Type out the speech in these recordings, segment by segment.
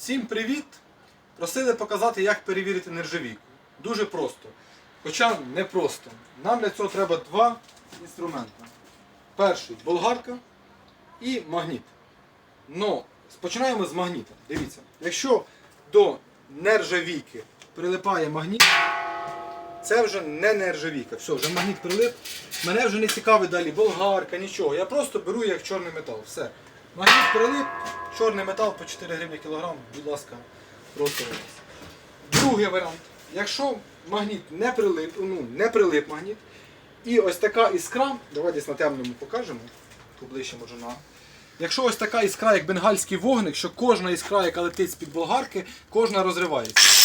Всім привіт! Просили показати, як перевірити нержавійку. Дуже просто. Хоча не просто. Нам для цього треба два інструменти. Перший болгарка і магніт. Но починаємо з магніта. Дивіться, якщо до нержавійки прилипає магніт, це вже не нержавійка. Все, вже магніт прилип. Мене вже не цікавить далі болгарка, нічого. Я просто беру як чорний метал. Все. Магніт прилип, чорний метал по 4 гривні кілограм, будь ласка, просто у вас. Другий варіант. Якщо магніт не прилип, ну, не прилип магніт, і ось така іскра, давай десь на темному покажемо, поближче може на. Якщо ось така іскра, як бенгальський вогник, що кожна іскра, яка летить з-під болгарки, кожна розривається.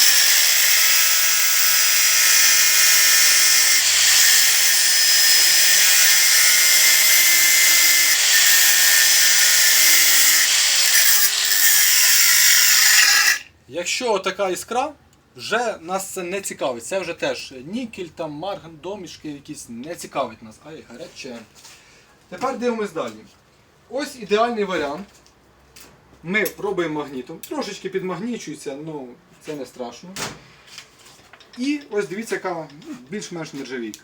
Якщо така іскра, вже нас це не цікавить. Це вже теж нікель, там, марган, домішки якісь не цікавить нас. Ай, гаряче. Тепер дивимось далі. Ось ідеальний варіант. Ми пробуємо магнітом. Трошечки підмагнічується, ну це не страшно. І ось дивіться, яка більш-менш нержавійка.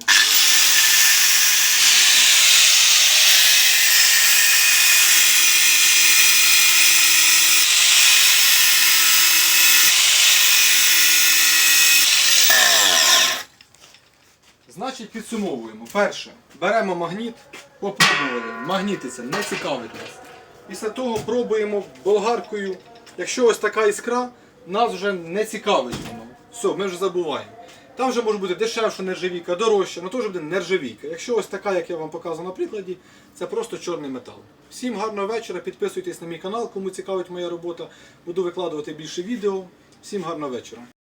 Значить, підсумовуємо. Перше, беремо магніт, попробували. Магнітиться, не цікавить нас. Після того пробуємо болгаркою. Якщо ось така іскра, нас вже не цікавить воно. Все, ми вже забуваємо. Там вже може бути дешевша нержавійка, дорожча, але теж буде нержавійка. Якщо ось така, як я вам показував на прикладі, це просто чорний метал. Всім гарного вечора, підписуйтесь на мій канал, кому цікавить моя робота. Буду викладувати більше відео. Всім гарного вечора.